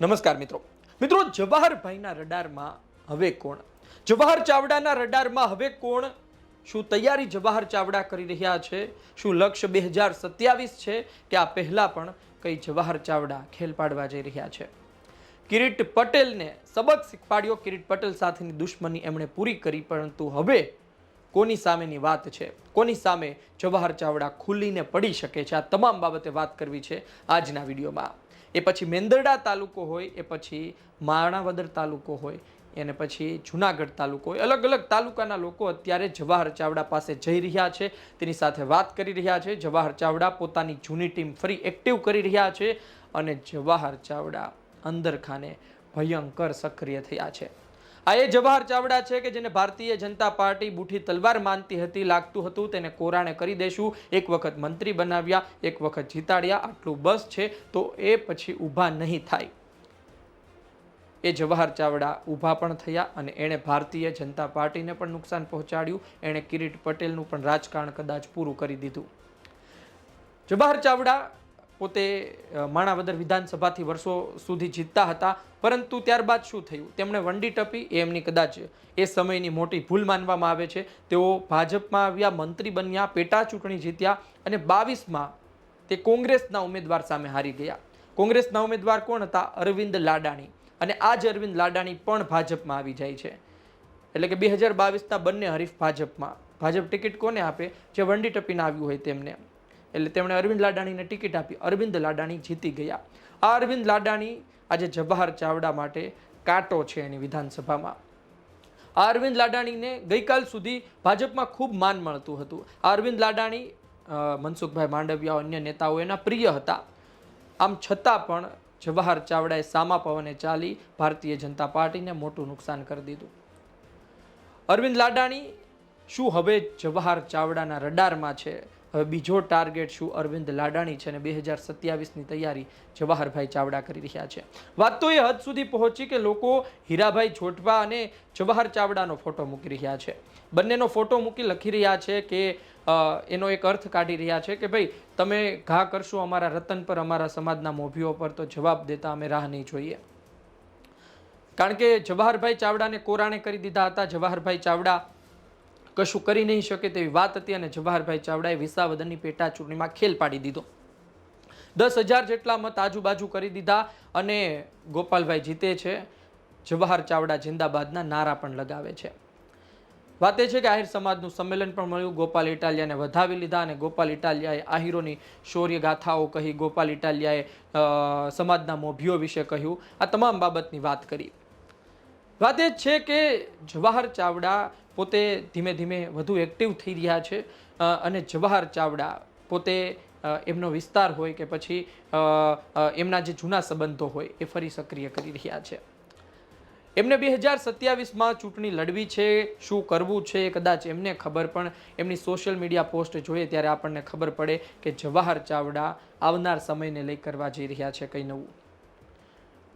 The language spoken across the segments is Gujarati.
નમસ્કાર મિત્રો. મિત્રો જવાહરભાઈના રડારમાં હવે કોણ? જવાહર ચાવડાના રડારમાં હવે કોણ? શું તૈયારી જવાહર ચાવડા કરી રહ્યા છે? શું લક્ષ્ય બે હજાર સત્યાવીસ છે કે આ પહેલા પણ કઈ જવાહર ચાવડા ખેલ પાડવા જઈ રહ્યા છે? કિરીટ પટેલને સબક શીખવાડ્યો. કિરીટ પટેલ સાથેની દુશ્મની એમણે પૂરી કરી, પરંતુ હવે કોની સામેની વાત છે? કોની સામે જવાહર ચાવડા ખુલ્લીને પડી શકે છે? આ તમામ બાબતે વાત કરવી છે આજના વિડીયોમાં. એ પછી મેંદરડા તાલુકો હોય, એ પછી માણાવદર તાલુકો હોય, એને પછી જુનાગઢ તાલુકો હોય. અલગ અલગ તાલુકાના લોકો અત્યારે જવાહર ચાવડા પાસે જઈ રહ્યા છે. તેની સાથે વાત કરી રહ્યા છે. જવાહર ચાવડા પોતાની જૂની ટીમ ફરી એક્ટિવ કરી રહ્યા છે અને જવાહર ચાવડા અંદર ખાને ભયંકર સક્રિય થયા છે. આ એ જવાહર ચાવડા છે કે જેને ભારતીય જનતા પાર્ટી બુઠી તલવાર માનતી હતી, લાગતું હતું, તેને કોરાણે કરી દેશું. એક વખત મંત્રી બનાવ્યા, એક વખત જીતાડ્યા, આટલું બસ છે, તો એ પછી ઊભા નહીં થાય. એ જવાહર ચાવડા ઊભા પણ થયા અને એણે ભારતીય જનતા પાર્ટીને પણ નુકસાન પહોંચાડ્યું. એણે કિરીટ પટેલનું પણ રાજકારણ કદાચ પૂરું કરી દીધું. જવાહર ચાવડા પોતે માણાવદર વિધાનસભાથી વર્ષો સુધી જીતતા હતા. પરંતુ ત્યારબાદ શું થયું? તેમણે વંડી ટપી, એ એમની કદાચ એ સમયની મોટી ભૂલ માનવામાં આવે છે. તેઓ ભાજપમાં આવ્યા, મંત્રી બન્યા, પેટા ચૂંટણી જીત્યા અને બાવીસમાં તે કોંગ્રેસના ઉમેદવાર સામે હારી ગયા. કોંગ્રેસના ઉમેદવાર કોણ હતા? અરવિંદ લાડાણી. અને આ જ અરવિંદ લાડાણી પણ ભાજપમાં આવી જાય છે. એટલે કે બે હજાર બાવીસના બંને હરીફ ભાજપમાં. ભાજપ ટિકિટ કોને આપે? જે વંડી ટપીને આવ્યું હોય તેમને. એટલે તેમણે અરવિંદ લાડાણીને ટિકિટ આપી. અરવિંદ લાડાણી જીતી ગયા. આ અરવિંદ લાડાણી આજે જવાહર ચાવડા માટે કાંટો છે એની વિધાનસભામાં. આ અરવિંદ લાડાણીને ગઈકાલ સુધી ભાજપમાં ખૂબ માન મળતું હતું. આ અરવિંદ લાડાણી મનસુખભાઈ માંડવિયા, અન્ય નેતાઓ એના પ્રિય હતા. આમ છતાં પણ જવાહર ચાવડાએ સામા પવને ચાલી ભારતીય જનતા પાર્ટીને મોટું નુકસાન કરી દીધું. અરવિંદ લાડાણી શું હવે જવાહર ચાવડાના રડારમાં છે? હવે બીજો ટાર્ગેટ શું? અરવિંદ લાડાણી છે અને બે હજાર સત્યાવીસની તૈયારી જવાહરભાઈ ચાવડા કરી રહ્યા છે. વાત તો એ હદ સુધી પહોંચી કે લોકો હીરાભાઈ જોટવા અને જવાહર ચાવડાનો ફોટો મૂકી રહ્યા છે. બંનેનો ફોટો મૂકી લખી રહ્યા છે કે એનો એક અર્થ કાઢી રહ્યા છે કે ભાઈ, તમે ઘા કરશો અમારા રતન પર, અમારા સમાજના મોભીઓ પર, તો જવાબ દેતા અમે રાહ નહીં જોઈએ. કારણ કે જવાહરભાઈ ચાવડાને કોરાણે કરી દીધા હતા. જવાહરભાઈ ચાવડા કશું કરી નહીં શકે તેવી વાત હતી અને જવાહરભાઈ ચાવડાએ વિસાવદનની પેટા ચૂંટણીમાં ખેલ પાડી દીધો. દસ હજાર જેટલા મત આજુબાજુ કરી દીધા અને ગોપાલભાઈ જીતે છે. જવાહર ચાવડા જિંદાબાદના નારા પણ લગાવે છે. વાત એ છે કે આહિર સમાજનું સંમેલન પણ મળ્યું. ગોપાલ ઇટાલિયાને વધાવી લીધા અને ગોપાલ ઇટાલિયાએ આહિરોની શૌર્ય ગાથાઓ કહી, ગોપાલ ઇટાલિયાએ સમાજના મોભીઓ વિશે કહ્યું. આ તમામ બાબતની વાત કરી. વાત એ છે કે જવાહર ચાવડા પોતે ધીમે ધીમે વધુ એક્ટિવ થઈ રહ્યા છે અને જવાહર ચાવડા પોતે એમનો વિસ્તાર હોય કે પછી એમના જે જૂના સંબંધો હોય એ ફરી સક્રિય કરી રહ્યા છે. એમને બે હજાર સત્યાવીસમાં ચૂંટણી લડવી છે, શું કરવું છે કદાચ એમને ખબર, પણ એમની સોશિયલ મીડિયા પોસ્ટ જોઈએ ત્યારે આપણને ખબર પડે કે જવાહર ચાવડા આવનાર સમયને લઈ કરવા જઈ રહ્યા છે કંઈ નવું.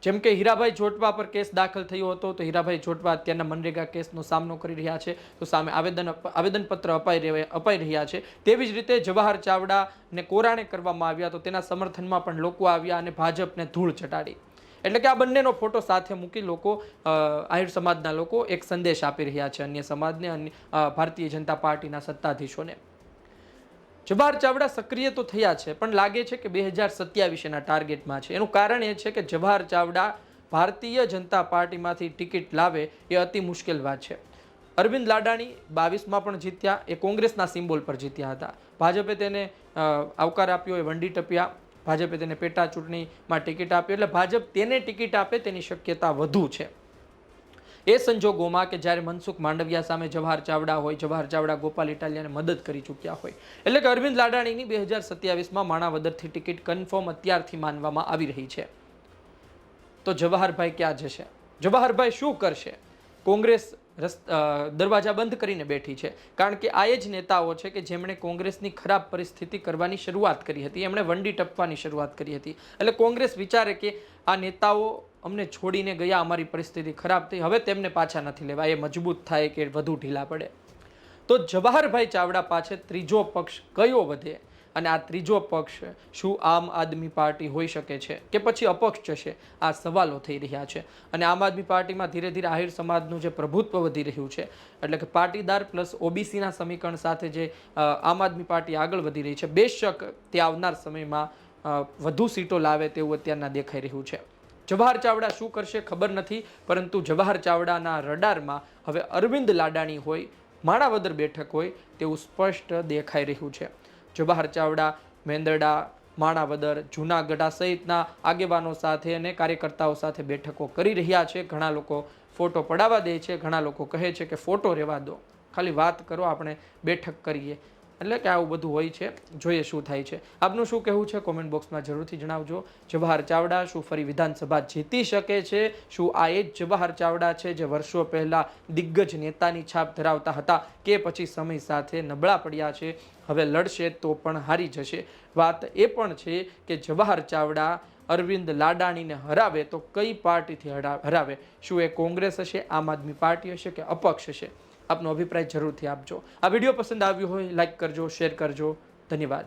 જેમ કે હીરાભાઈ જોટવા પર કેસ દાખલ થયો હતો, તો હીરાભાઈ જોટવા અત્યારના મનરેગા કેસનો સામનો કરી રહ્યા છે, તો સામે આવેદન આવેદનપત્ર અપાઈ અપાઈ રહ્યા છે. તેવી જ રીતે જવાહર ચાવડાને કોરાણે કરવામાં આવ્યા, તો તેના સમર્થનમાં પણ લોકો આવ્યા અને ભાજપને ધૂળ ચટાડી. એટલે કે આ બંનેનો ફોટો સાથે મૂકી લોકો આહિર સમાજના લોકો એક સંદેશ આપી રહ્યા છે અન્ય સમાજને, અન્ય ભારતીય જનતા પાર્ટીના સત્તાધીશોને. જવાહર ચાવડા સક્રિય તો થયા છે, પણ લાગે છે કે બે હજાર સત્યાવીસ એના ટાર્ગેટમાં છે. એનું કારણ એ છે કે જવાહર ચાવડા ભારતીય જનતા પાર્ટીમાંથી ટિકિટ લાવે એ અતિ મુશ્કેલ વાત છે. અરવિંદ લાડાણી બાવીસમાં પણ જીત્યા, એ કોંગ્રેસના સિમ્બોલ પર જીત્યા હતા. ભાજપે તેને આવકાર આપ્યો, એ વંડી ટપ્યા. ભાજપે તેને પેટા ચૂંટણીમાં ટિકિટ આપી એટલે ભાજપ તેને ટિકિટ આપે તેની શક્યતા વધુ છે. એ સંજોગોમાં કે જ્યારે મનસુખ માંડવિયા સામે જવાહર ચાવડા હોય, જવાહર ચાવડા ગોપાલ ઇટાલિયાને મદદ કરી ચૂક્યા હોય, એટલે કે અરવિંદ લાડાણીની બે હજાર સત્યાવીસમાં માણાવદરથી ટિકિટ કન્ફર્મ અત્યારથી માનવામાં આવી રહી છે. તો જવાહરભાઈ ક્યાં જશે? જવાહરભાઈ શું કરશે? કોંગ્રેસ રસ દરવાજા બંધ કરીને બેઠી છે. કારણ કે આ એ જ નેતાઓ છે કે જેમણે કોંગ્રેસની ખરાબ પરિસ્થિતિ કરવાની શરૂઆત કરી હતી. એમણે વંડી ટપવાની શરૂઆત કરી હતી. એટલે કોંગ્રેસ વિચારે કે આ નેતાઓ અમને છોડીને ગયા, અમારી પરિસ્થિતિ ખરાબ થઈ. હવે તેમને પાછા નથી લેવા. એ મજબૂત થાય કે વધુ ઢીલા પડે. તો જવાહરભાઈ ચાવડા પાછળ ત્રીજો પક્ષ કયો વધે? અને આ ત્રીજો પક્ષ શું આમ આદમી પાર્ટી હોઈ શકે છે? કે પછી અપક્ષ જશે? આ સવાલો થઈ રહ્યા છે. અને આમ આદમી પાર્ટીમાં ધીરે ધીરે આહિર સમાજનું જે પ્રભુત્વ વધી રહ્યું છે, એટલે કે પાટીદાર પ્લસ ઓબીસીના સમીકરણ સાથે જે આમ આદમી પાર્ટી આગળ વધી રહી છે, બેશક તે આવનાર સમયમાં વધુ સીટો લાવે તેવું અત્યારના દેખાઈ રહ્યું છે. જવાહર ચાવડા શું કરશે ખબર નથી, પરંતુ જવાહર ચાવડાના રડારમાં હવે અરવિંદ લાડાણી હોય, માણાવદર બેઠક હોય, તેવું સ્પષ્ટ દેખાઈ રહ્યું છે. જવાહર ચાવડા મેંદરડા માણાવદર, જૂનાગઢા સહિતના આગેવાનો સાથે અને કાર્યકર્તાઓ સાથે બેઠકો કરી રહ્યા છે. ઘણા લોકો ફોટો પડાવવા દે છે, ઘણા લોકો કહે છે કે ફોટો રહેવા દો. ખાલી વાત કરો, આપણે બેઠક કરીએ. એટલે કે આવું બધું હોય છે. જોઈએ શું થાય છે. આપનું શું કહેવું છે? કોમેન્ટ બોક્સમાં જરૂરથી જણાવજો. જવાહર ચાવડા શું ફરી વિધાનસભા જીતી શકે છે? શું આ એ જ જવાહર ચાવડા છે જે વર્ષો પહેલાં દિગ્ગજ નેતાની છાપ ધરાવતા હતા કે પછી સમય સાથે નબળા પડ્યા છે? હવે લડશે તો પણ હારી જશે. વાત એ પણ છે કે જવાહર ચાવડા અરવિંદ લાડાણીને હરાવે તો કઈ પાર્ટીથી હરા- હરાવે? શું એ કોંગ્રેસ હશે, આમ આદમી પાર્ટી હશે કે અપક્ષ હશે? આપનો અભિપ્રાય જરૂરથી આપજો. આ વીડિયો પસંદ આવ્યો હોય લાઈક કરજો શેર કરજો. ધન્યવાદ.